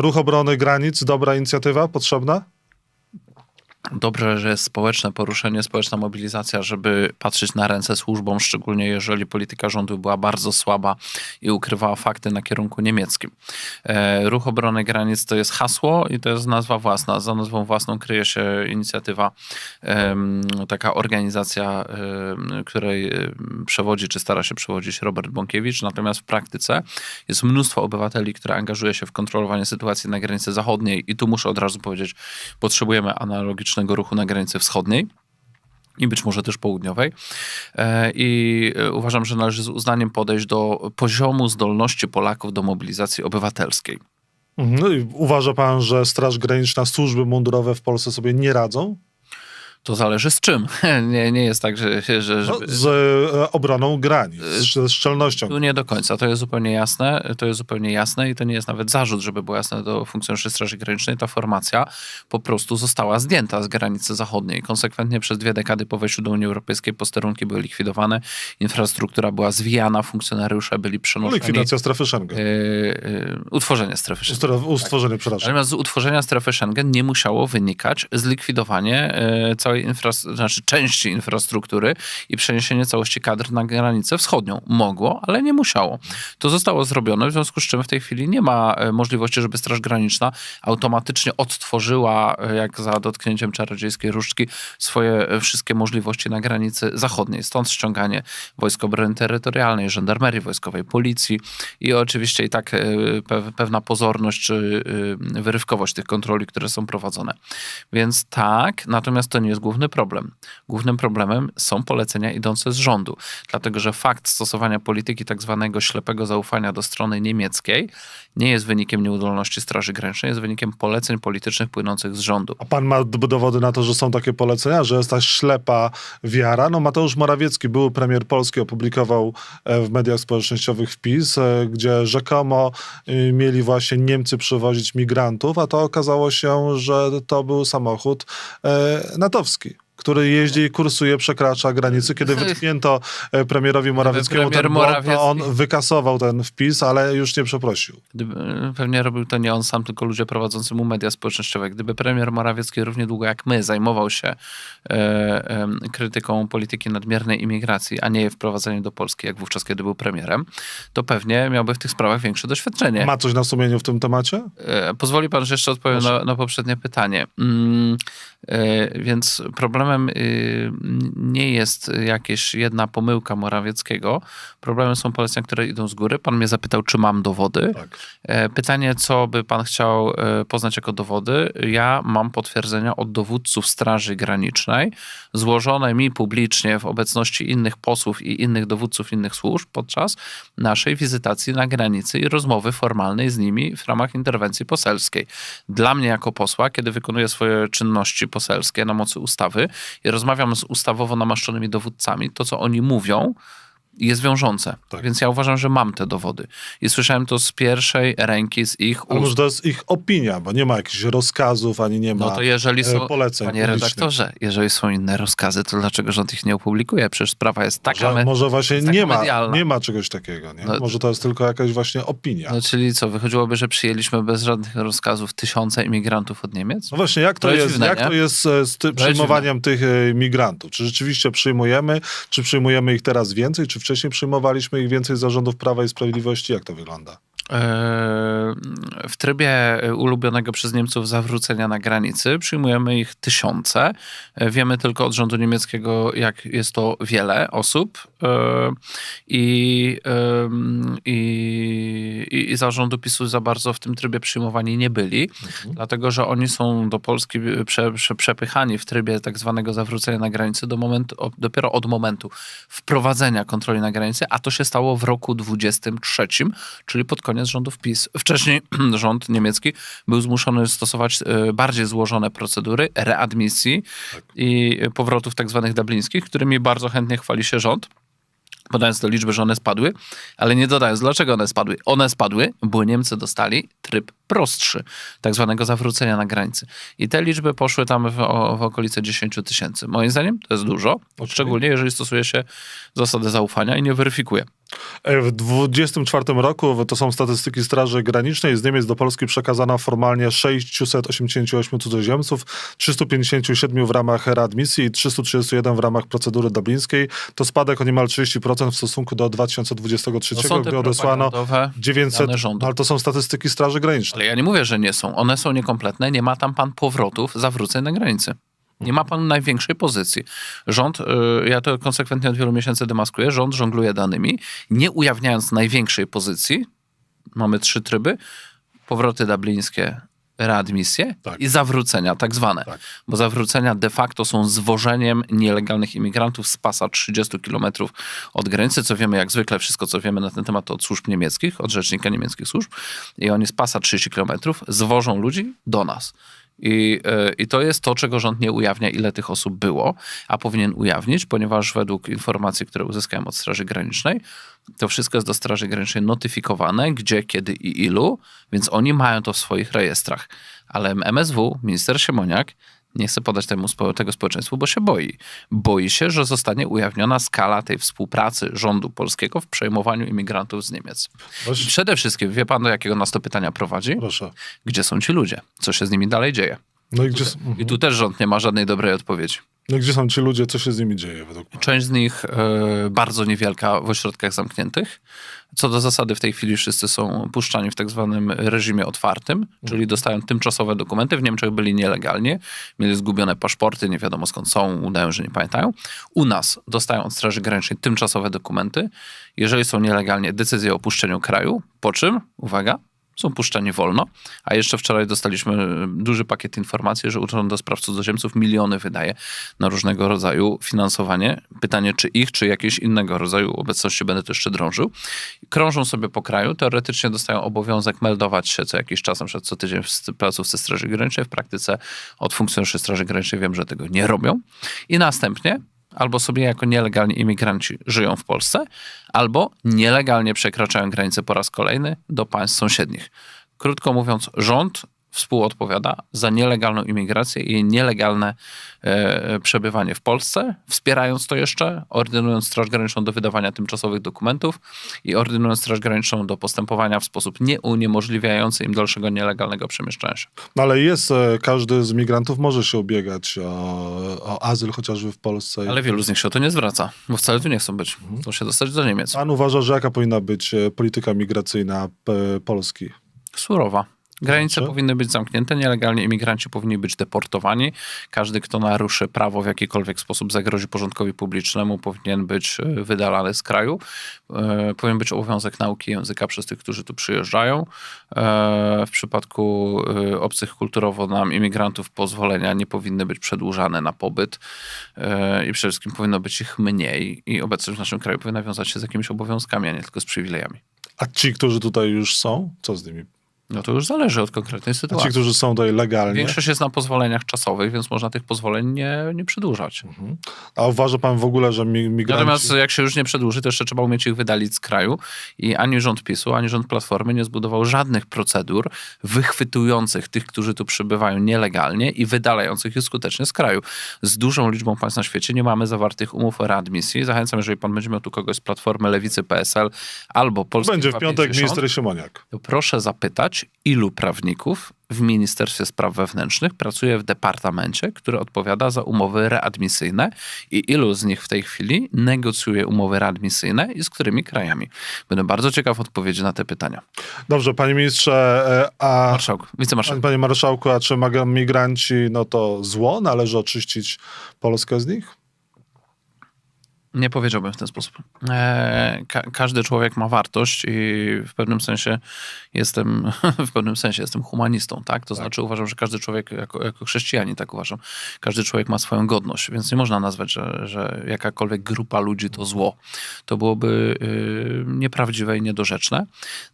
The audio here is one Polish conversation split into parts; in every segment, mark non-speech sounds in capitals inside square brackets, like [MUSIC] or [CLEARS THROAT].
Ruch Obrony Granic, dobra inicjatywa, potrzebna? Dobrze, że jest społeczne poruszenie, społeczna mobilizacja, żeby patrzeć na ręce służbom, szczególnie jeżeli polityka rządu była bardzo słaba i ukrywała fakty na kierunku niemieckim. E, Ruch Obrony Granic to jest hasło i to jest nazwa własna. Za nazwą własną kryje się inicjatywa, taka organizacja, której przewodzi, czy stara się przewodzić Robert Bąkiewicz. Natomiast w praktyce jest mnóstwo obywateli, które angażuje się w kontrolowanie sytuacji na granicy zachodniej i tu muszę od razu powiedzieć, potrzebujemy ruchu na granicy wschodniej i być może też południowej. E, I e, uważam, że należy z uznaniem podejść do poziomu zdolności Polaków do mobilizacji obywatelskiej. Mhm. No i uważa pan, że Straż Graniczna, służby mundurowe w Polsce sobie nie radzą? To zależy z czym. [LAUGHS] Nie, nie jest tak, że... że No, żeby... z e, obroną granic, z, ze szczelnością. Tu nie do końca. To jest zupełnie jasne. To jest zupełnie jasne i to nie jest nawet zarzut, żeby było jasne do funkcjonariuszy Straży Granicznej. Ta formacja po prostu została zdjęta z granicy zachodniej. Konsekwentnie przez dwie dekady po wejściu do Unii Europejskiej posterunki były likwidowane, infrastruktura była zwijana, funkcjonariusze byli przenoszeni... Likwidacja strefy Schengen. Yy, yy, utworzenie strefy Schengen. Ustre- Ustworzenie, przepraszam. Natomiast z utworzenia strefy Schengen nie musiało wynikać zlikwidowanie e, całej infrastruktury, znaczy części infrastruktury i przeniesienie całości kadr na granicę wschodnią. Mogło, ale nie musiało. To zostało zrobione, w związku z czym w tej chwili nie ma e, możliwości, żeby Straż Graniczna automatycznie odtworzyła, e, jak za dotknięciem czarodziejskiej różdżki, swoje e, wszystkie możliwości na granicy zachodniej. Stąd ściąganie Wojsk Obrony Terytorialnej, Żandarmerii Wojskowej, Policji i oczywiście i tak pe- pewna pozorność czy wyrywkowość tych kontroli, które są prowadzone. Więc tak, natomiast to nie jest główny problem. Głównym problemem są polecenia idące z rządu, dlatego że fakt stosowania polityki tak zwanego ślepego zaufania do strony niemieckiej nie jest wynikiem nieudolności Straży Granicznej, jest wynikiem poleceń politycznych płynących z rządu. A pan ma dowody na to, że są takie polecenia, że jest ta ślepa wiara? No Mateusz Morawiecki, były premier Polski, opublikował e, w mediach społecznościowych wpis, e, gdzie rzekomo y, mieli właśnie Niemcy przywozić migrantów, a to okazało się, że to był samochód e, natowski. Który jeździ i kursuje, przekracza granicy. Kiedy [LAUGHS] wytknięto e, premierowi Morawieckiemu premier ten błąd, Morawiecki- to on wykasował ten wpis, ale już nie przeprosił. Gdyby, pewnie robił to nie on sam, tylko ludzie prowadzący mu media społecznościowe. Gdyby premier Morawiecki równie długo jak my zajmował się e, e, krytyką polityki nadmiernej imigracji, a nie jej wprowadzeniem do Polski, jak wówczas, kiedy był premierem, to pewnie miałby w tych sprawach większe doświadczenie. Ma coś na sumieniu w tym temacie? E, Pozwoli pan, że jeszcze odpowiem na, na poprzednie pytanie. Mm, e, Więc problemem y, nie jest jakaś jedna pomyłka Morawieckiego. Problemem są polecenia, które idą z góry. Pan mnie zapytał, czy mam dowody. Tak. E, Pytanie, co by pan chciał e, poznać jako dowody? Ja mam potwierdzenia od dowódców Straży Granicznej, złożone mi publicznie w obecności innych posłów i innych dowódców innych służb podczas naszej wizytacji na granicy i rozmowy formalnej z nimi w ramach interwencji poselskiej. Dla mnie jako posła, kiedy wykonuję swoje czynności poselskie na mocy ustawy i rozmawiam z ustawowo namaszczonymi dowódcami, to co oni mówią, jest wiążące. Tak. Więc ja uważam, że mam te dowody. I słyszałem to z pierwszej ręki, z ich Ale może ust. to jest ich opinia, bo nie ma jakichś rozkazów, ani nie ma No to jeżeli e, są, poleceń panie publicznych. redaktorze, jeżeli są inne rozkazy, to dlaczego rząd ich nie opublikuje? Przecież sprawa jest taka... Może, me- może właśnie nie ma, medialna. nie ma czegoś takiego, nie? No- może to jest tylko jakaś właśnie opinia. No, czyli co, wychodziłoby, że przyjęliśmy bez żadnych rozkazów tysiące imigrantów od Niemiec? No właśnie, jak to, To jest dziwne, jak nie? to jest e, z jest przyjmowaniem tych e, migrantów? Czy rzeczywiście przyjmujemy? Czy przyjmujemy ich teraz więcej? Czy wcześniej przyjmowaliśmy ich więcej zarządów Prawa i Sprawiedliwości? Jak to wygląda? E, W trybie ulubionego przez Niemców zawrócenia na granicy przyjmujemy ich tysiące. E, Wiemy tylko od rządu niemieckiego, jak jest to wiele osób E, i, i, i, i zarządu PiSu za bardzo w tym trybie przyjmowani nie byli, dlatego że oni są do Polski prze, prze, przepychani w trybie tak zwanego zawrócenia na granicy do momentu, dopiero od momentu wprowadzenia kontroli na granicy, a to się stało w roku 23, czyli pod koniec rządów PiS. Wcześniej [CLEARS THROAT] rząd niemiecki był zmuszony stosować e, bardziej złożone procedury readmisji i powrotów tak zwanych dublińskich, którymi bardzo chętnie chwali się rząd podając do liczby, że one spadły, ale nie dodając, dlaczego one spadły. One spadły, bo Niemcy dostali tryb prostszy, tak zwanego zawrócenia na granicy. I te liczby poszły tam w, w okolice 10 tysięcy. Moim zdaniem to jest dużo, szczególnie jeżeli stosuje się zasadę zaufania i nie weryfikuje. W 2024 roku, to są statystyki Straży Granicznej, z Niemiec do Polski przekazano formalnie 688 cudzoziemców, 357 w ramach readmisji i 331 w ramach procedury dublińskiej. To spadek o niemal 30% w stosunku do 2023, To są te gdy odesłano propagandowe 900, dane rządu. ale to są statystyki Straży Granicznej. Ale ja nie mówię, że nie są. One są niekompletne. Nie ma tam pan powrotów, zawróceń na granicy. Nie ma pan największej pozycji. Rząd, y, ja to konsekwentnie od wielu miesięcy demaskuję, rząd żongluje danymi, nie ujawniając największej pozycji. Mamy trzy tryby. Powroty dublińskie, readmisje Tak. i zawrócenia tak zwane. Tak. Bo zawrócenia de facto są zwożeniem nielegalnych imigrantów z pasa 30 kilometrów od granicy, co wiemy jak zwykle, wszystko co wiemy na ten temat od służb niemieckich, od rzecznika niemieckich służb. I oni z pasa 30 kilometrów zwożą ludzi do nas. I, e, I to jest to, czego rząd nie ujawnia, ile tych osób było, a powinien ujawnić, ponieważ według informacji, które uzyskałem od Straży Granicznej, to wszystko jest do Straży Granicznej notyfikowane, gdzie, kiedy i ilu, więc oni mają to w swoich rejestrach. Ale MSW, minister Siemoniak, nie chce podać temu, tego społeczeństwu, bo się boi. Boi się, że zostanie ujawniona skala tej współpracy rządu polskiego w przejmowaniu imigrantów z Niemiec. I Właśnie- przede wszystkim, wie pan, do jakiego nas to pytania prowadzi? Proszę. Gdzie są ci ludzie? Co się z nimi dalej dzieje? No i gdzie, I tu też rząd nie ma żadnej dobrej odpowiedzi. No gdzie są ci ludzie, co się z nimi dzieje według pana? Część z nich e, bardzo niewielka w ośrodkach zamkniętych. Co do zasady w tej chwili wszyscy są puszczani w tak zwanym reżimie otwartym, czyli dostają tymczasowe dokumenty. W Niemczech byli nielegalnie, mieli zgubione paszporty, nie wiadomo skąd są, udają, że nie pamiętają. U nas dostają od Straży Granicznej tymczasowe dokumenty. Jeżeli są nielegalnie, decyzję o opuszczeniu kraju, po czym, uwaga, są puszczani wolno. A jeszcze wczoraj dostaliśmy duży pakiet informacji, że Urząd do Spraw Cudzoziemców miliony wydaje na różnego rodzaju finansowanie. Pytanie, czy ich, czy jakiegoś innego rodzaju obecności będę to jeszcze drążył. Krążą sobie po kraju, teoretycznie dostają obowiązek meldować się co jakiś czas, na przykład co tydzień w placówce Straży Granicznej. W praktyce od funkcjonariuszy Straży Granicznej wiem, że tego nie robią. I następnie albo sobie jako nielegalni imigranci żyją w Polsce, albo nielegalnie przekraczają granice po raz kolejny do państw sąsiednich. Krótko mówiąc, rząd współodpowiada za nielegalną imigrację i nielegalne e, przebywanie w Polsce, wspierając to jeszcze, ordynując Straż Graniczną do wydawania tymczasowych dokumentów i ordynując Straż Graniczną do postępowania w sposób nieuniemożliwiający im dalszego nielegalnego przemieszczania się. No ale jest, e, każdy z migrantów może się ubiegać o, o azyl chociażby w Polsce. Ale wielu z nich się o to nie zwraca, bo wcale tu nie chcą być. Chcą się dostać do Niemiec. Pan uważa, że jaka powinna być e, polityka migracyjna p- Polski? Surowa. Granice Znaczy? powinny być zamknięte, nielegalnie imigranci powinni być deportowani. Każdy, kto naruszy prawo w jakikolwiek sposób, zagrozi porządkowi publicznemu, powinien być e, wydalany z kraju. E, Powinien być obowiązek nauki języka przez tych, którzy tu przyjeżdżają. E, W przypadku e, obcych kulturowo nam imigrantów pozwolenia nie powinny być przedłużane na pobyt E, i przede wszystkim powinno być ich mniej i obecność w naszym kraju powinna wiązać się z jakimiś obowiązkami, a nie tylko z przywilejami. A ci, którzy tutaj już są, co z nimi? No to już zależy od konkretnej A ci, sytuacji. którzy są tutaj legalnie, Większość jest na pozwoleniach czasowych, więc można tych pozwoleń nie, nie przedłużać. a uważa pan w ogóle, że mi- migranci... Natomiast jak się już nie przedłuży, to jeszcze trzeba umieć ich wydalić z kraju i ani rząd PiSu, ani rząd Platformy nie zbudował żadnych procedur wychwytujących tych, którzy tu przybywają nielegalnie i wydalających ich skutecznie z kraju. Z dużą liczbą państw na świecie nie mamy zawartych umów o readmisji. Zachęcam, jeżeli pan będzie miał tu kogoś z Platformy Lewicy PSL albo Polski Będzie w piątek 250, minister Siemoniak. to proszę zapytać, ilu prawników w Ministerstwie Spraw Wewnętrznych pracuje w departamencie, który odpowiada za umowy readmisyjne i ilu z nich w tej chwili negocjuje umowy readmisyjne i z którymi krajami. Będę bardzo ciekaw odpowiedzi na te pytania. Dobrze, panie ministrze, e, a... Marszałku, wicemarszałku. Panie marszałku, a czy migranci, no to zło? Należy oczyścić Polskę z nich? Nie powiedziałbym w ten sposób. E, ka każdy człowiek ma wartość i w pewnym sensie jestem, [LAUGHS] w pewnym sensie jestem humanistą, tak? To znaczy uważam, że każdy człowiek, jako, jako chrześcijanin tak uważam, każdy człowiek ma swoją godność, więc nie można nazwać, że, że jakakolwiek grupa ludzi to zło. To byłoby y, nieprawdziwe i niedorzeczne.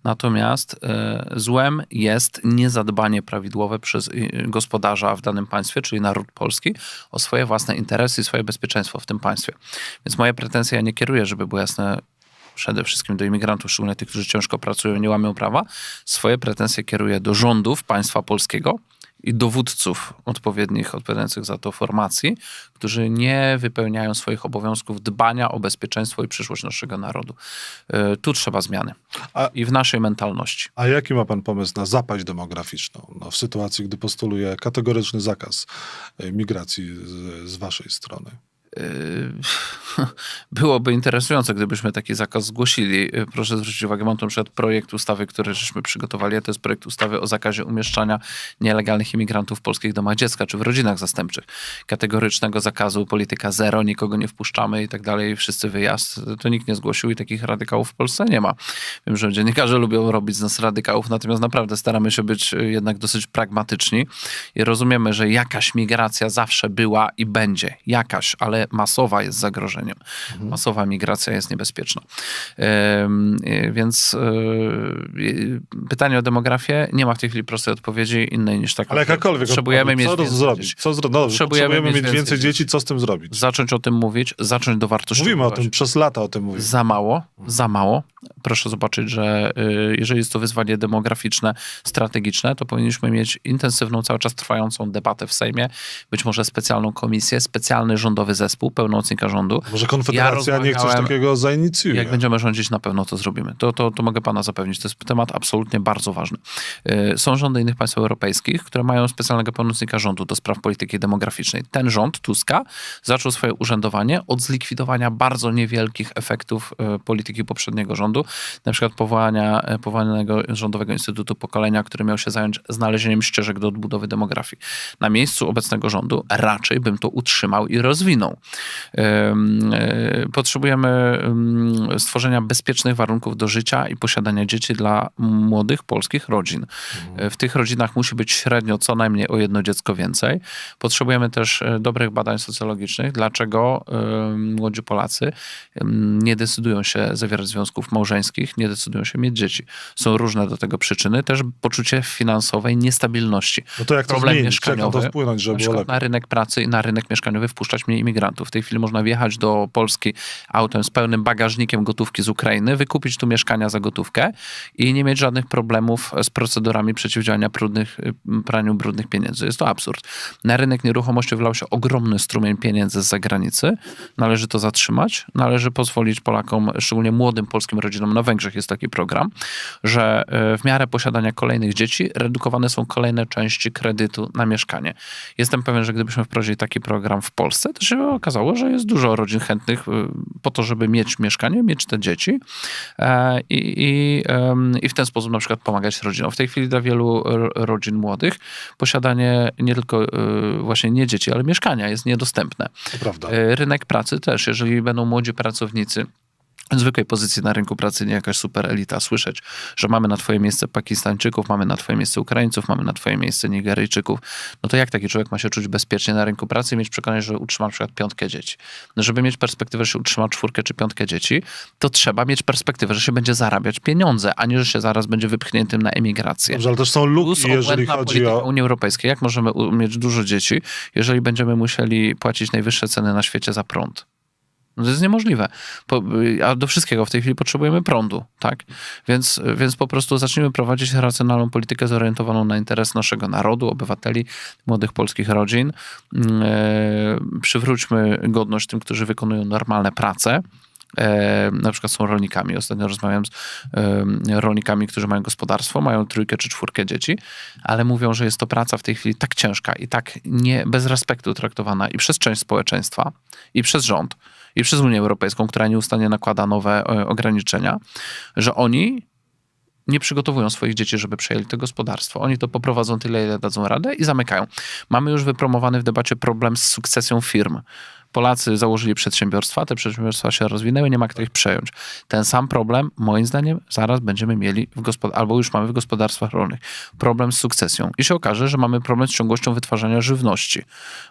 Natomiast y, złem jest niezadbanie prawidłowe przez y, gospodarza w danym państwie, czyli naród polski, o swoje własne interesy i swoje bezpieczeństwo w tym państwie. Więc moje pretensje ja nie kieruję, żeby było jasne przede wszystkim do imigrantów, szczególnie tych, którzy ciężko pracują nie łamią prawa. Swoje pretensje kieruję do rządów państwa polskiego i dowódców odpowiednich, odpowiadających za to formacji, którzy nie wypełniają swoich obowiązków dbania o bezpieczeństwo i przyszłość naszego narodu. Y, Tu trzeba zmiany. A- I w naszej mentalności. A jaki ma pan pomysł na zapaść demograficzną no, w sytuacji, gdy postuluje kategoryczny zakaz e, migracji z, z waszej strony? Yy, [LAUGHS] Byłoby interesujące, gdybyśmy taki zakaz zgłosili. Yy, Proszę zwrócić uwagę, mam tu przykład projekt ustawy, który żeśmy przygotowali, a to jest projekt ustawy o zakazie umieszczania nielegalnych imigrantów w polskich domach dziecka czy w rodzinach zastępczych. Kategorycznego zakazu, polityka zero, nikogo nie wpuszczamy i tak dalej, wszyscy wyjazd. To nikt nie zgłosił i takich radykałów w Polsce nie ma. Wiem, że dziennikarze lubią robić z nas radykałów, natomiast naprawdę staramy się być yy, jednak dosyć pragmatyczni i rozumiemy, że jakaś migracja zawsze była i będzie. Jakaś, ale masowa jest zagrożeniem. Masowa migracja jest niebezpieczna. Y, Więc y, y, pytanie o demografię nie ma w tej chwili prostej odpowiedzi innej niż taka. Ale jakakolwiek Potrzebujemy odpowiedź, mieć co więcej zrobić? dzieci. Co zro... no, Potrzebujemy potrzebujemy, mieć więcej, więcej dzieci, co z tym zrobić? Zacząć o tym mówić, zacząć dowartościować. Mówimy o tym, przez lata o tym mówimy. Za mało, za mało. Proszę zobaczyć, że y, jeżeli jest to wyzwanie demograficzne, strategiczne, to powinniśmy mieć intensywną, cały czas trwającą debatę w Sejmie, być może specjalną komisję, specjalny rządowy zespół, pełnomocnika rządu. Może Konfederacja niech coś takiego zainicjuje. Jak będziemy rządzić, na pewno to zrobimy. To, to, to mogę pana zapewnić. To jest temat absolutnie bardzo ważny. Y, Są rządy innych państw europejskich, które mają specjalnego pełnomocnika rządu do spraw polityki demograficznej. Ten rząd, Tuska, zaczął swoje urzędowanie od zlikwidowania bardzo niewielkich efektów y, polityki poprzedniego rządu, na przykład powołania, y, powołanego Rządowego Instytutu Pokolenia, który miał się zająć znalezieniem ścieżek do odbudowy demografii. Na miejscu obecnego rządu raczej bym to utrzymał i rozwinął. Y, Potrzebujemy stworzenia bezpiecznych warunków do życia i posiadania dzieci dla młodych polskich rodzin. Y, W tych rodzinach musi być średnio co najmniej o jedno dziecko więcej. Potrzebujemy też y, dobrych badań socjologicznych, dlaczego młodzi Polacy nie decydują się zawierać związków małżeńskich, nie decydują się mieć dzieci. Są różne do tego przyczyny, też poczucie finansowej niestabilności No to jak to problem zmienić? Jak na to mieszkaniowy, wpłynąć, żeby na było przykład lepiej? na rynek pracy i na rynek mieszkaniowy wpuszczać mniej imigrantów. W tej chwili można wjechać do Polski autem z pełnym bagażnikiem gotówki z Ukrainy, wykupić tu mieszkania za gotówkę i nie mieć żadnych problemów z procedurami przeciwdziałania brudnych, praniu brudnych pieniędzy. Jest to absurd. Na rynek nieruchomości wlał się ogromny strumień pieniędzy z zagranicy. Należy to zatrzymać. Należy pozwolić Polakom, szczególnie młodym polskim rodzinom, na Węgrzech jest taki program, że y, w miarę posiadania kolejnych dzieci redukowane są kolejne części kredytu na mieszkanie. Jestem pewien, że gdybyśmy wprowadzili taki program w Polsce, to się okazało, że jest dużo rodzin chętnych y, po to, żeby mieć mieszkanie, mieć te dzieci e, i, i, i w ten sposób na przykład pomagać rodzinom. W tej chwili dla wielu rodzin młodych posiadanie nie tylko właśnie nie dzieci, ale mieszkania jest niedostępne. E, Rynek pracy też, jeżeli będą młodzi pracownicy zwykłej pozycji na rynku pracy, nie jakaś super elita, słyszeć, że mamy na twoje miejsce Pakistańczyków, mamy na twoje miejsce Ukraińców, mamy na twoje miejsce Nigeryjczyków, no to jak taki człowiek ma się czuć bezpiecznie na rynku pracy i mieć przekonanie, że utrzyma na przykład piątkę dzieci? No żeby mieć perspektywę, że się utrzyma czwórkę czy piątkę dzieci, to trzeba mieć perspektywę, że się będzie zarabiać pieniądze, a nie, że się zaraz będzie wypchniętym na emigrację. Dobrze, ale też są luki, jeżeli chodzi o... Unii Europejskiej. Jak możemy mieć dużo dzieci, jeżeli będziemy musieli płacić najwyższe ceny na świecie za prąd? No to jest niemożliwe. Po, a do wszystkiego w tej chwili potrzebujemy prądu, tak? Więc, więc po prostu zacznijmy prowadzić racjonalną politykę zorientowaną na interes naszego narodu, obywateli, młodych polskich rodzin. E, przywróćmy godność tym, którzy wykonują normalne prace. E, na przykład są rolnikami. Ostatnio rozmawiałem z e, rolnikami, którzy mają gospodarstwo, mają trójkę czy czwórkę dzieci, ale mówią, że jest to praca w tej chwili tak ciężka i tak nie bez respektu traktowana i przez część społeczeństwa, i przez rząd, i przez Unię Europejską, która nieustannie nakłada nowe e, ograniczenia, że oni nie przygotowują swoich dzieci, żeby przejęli to gospodarstwo. Oni to poprowadzą tyle, ile dadzą radę i zamykają. Mamy już wypromowany w debacie problem z sukcesją firm. Polacy założyli przedsiębiorstwa, te przedsiębiorstwa się rozwinęły, nie ma kto ich przejąć. Ten sam problem, moim zdaniem, zaraz będziemy mieli w albo już mamy w gospodarstwach rolnych. Problem z sukcesją. I się okaże, że mamy problem z ciągłością wytwarzania żywności,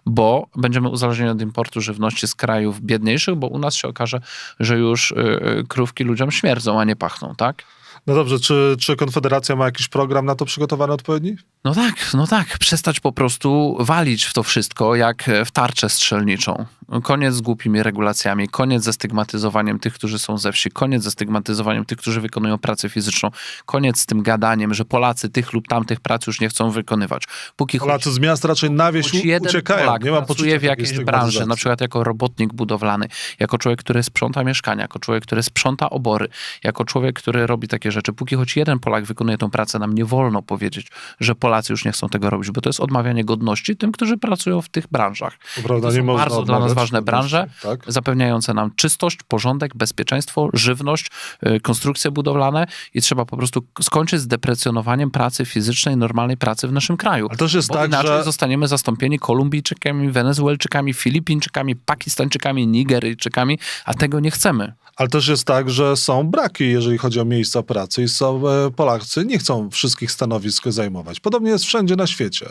bo będziemy uzależnieni od importu żywności z krajów biedniejszych, bo u nas się okaże, że już y, y, krówki ludziom śmierdzą, a nie pachną, tak? No dobrze, czy, czy Konfederacja ma jakiś program na to przygotowany odpowiedni? No tak, no tak. Przestać po prostu walić w to wszystko jak w tarczę strzelniczą. Koniec z głupimi regulacjami, koniec ze stygmatyzowaniem tych, którzy są ze wsi, koniec ze stygmatyzowaniem tych, którzy wykonują pracę fizyczną, koniec z tym gadaniem, że Polacy tych lub tamtych prac już nie chcą wykonywać. Póki choć Polacy z miast raczej na wieś choć uciekają. Polak Nie mam pracuje w jakiejś branży, na przykład jako robotnik budowlany, jako człowiek, który sprząta mieszkania, jako człowiek, który sprząta obory, jako człowiek, który robi takie rzeczy. Póki choć jeden Polak wykonuje tą pracę, nam nie wolno powiedzieć, że Polacy już nie chcą tego robić, bo to jest odmawianie godności tym, którzy pracują w tych branżach. To prawda, To są bardzo dla nas ważne branże, Tak? zapewniające nam czystość, porządek, bezpieczeństwo, żywność, y, konstrukcje budowlane i trzeba po prostu skończyć z deprecjonowaniem pracy fizycznej, normalnej pracy w naszym kraju. Ale też jest Bo tak, inaczej że zostaniemy zastąpieni Kolumbijczykami, Wenezuelczykami, Filipińczykami, Pakistańczykami, Nigeryjczykami, a tego nie chcemy. Ale też jest tak, że są braki, jeżeli chodzi o miejsca pracy i są, e, Polacy nie chcą wszystkich stanowisk zajmować. Podobnie jest wszędzie na świecie.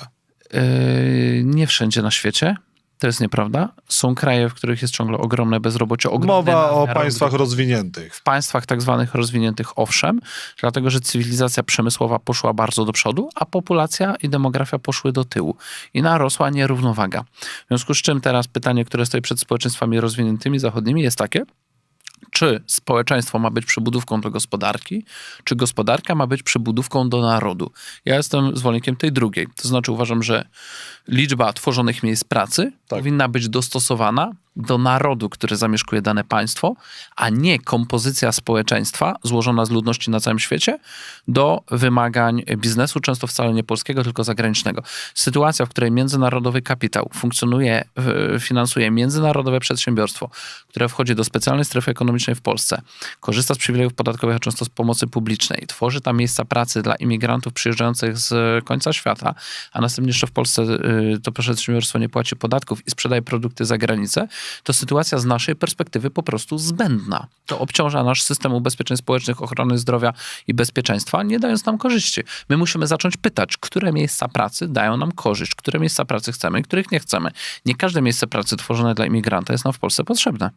Yy, nie wszędzie na świecie. To jest nieprawda. Są kraje, w których jest ciągle ogromne bezrobocie. Mowa o państwach rozwiniętych. w państwach tak zwanych rozwiniętych owszem, dlatego że cywilizacja przemysłowa poszła bardzo do przodu, a populacja i demografia poszły do tyłu i narosła nierównowaga. W związku z czym teraz pytanie, które stoi przed społeczeństwami rozwiniętymi zachodnimi jest takie, czy społeczeństwo ma być przybudówką do gospodarki, czy gospodarka ma być przybudówką do narodu. Ja jestem zwolennikiem tej drugiej. To znaczy uważam, że liczba tworzonych miejsc pracy Tak. powinna być dostosowana do narodu, który zamieszkuje dane państwo, a nie kompozycja społeczeństwa złożona z ludności na całym świecie do wymagań biznesu, często wcale nie polskiego, tylko zagranicznego. Sytuacja, w której międzynarodowy kapitał funkcjonuje, finansuje międzynarodowe przedsiębiorstwo, które wchodzi do specjalnej strefy ekonomicznej w Polsce, korzysta z przywilejów podatkowych, a często z pomocy publicznej, tworzy tam miejsca pracy dla imigrantów przyjeżdżających z końca świata, a następnie jeszcze w Polsce y, to przedsiębiorstwo nie płaci podatków i sprzedaje produkty za granicę, to sytuacja z naszej perspektywy po prostu zbędna. To obciąża nasz system ubezpieczeń społecznych, ochrony zdrowia i bezpieczeństwa, nie dając nam korzyści. My musimy zacząć pytać, które miejsca pracy dają nam korzyść, które miejsca pracy chcemy i których nie chcemy. Nie każde miejsce pracy tworzone dla imigranta jest nam w Polsce potrzebne.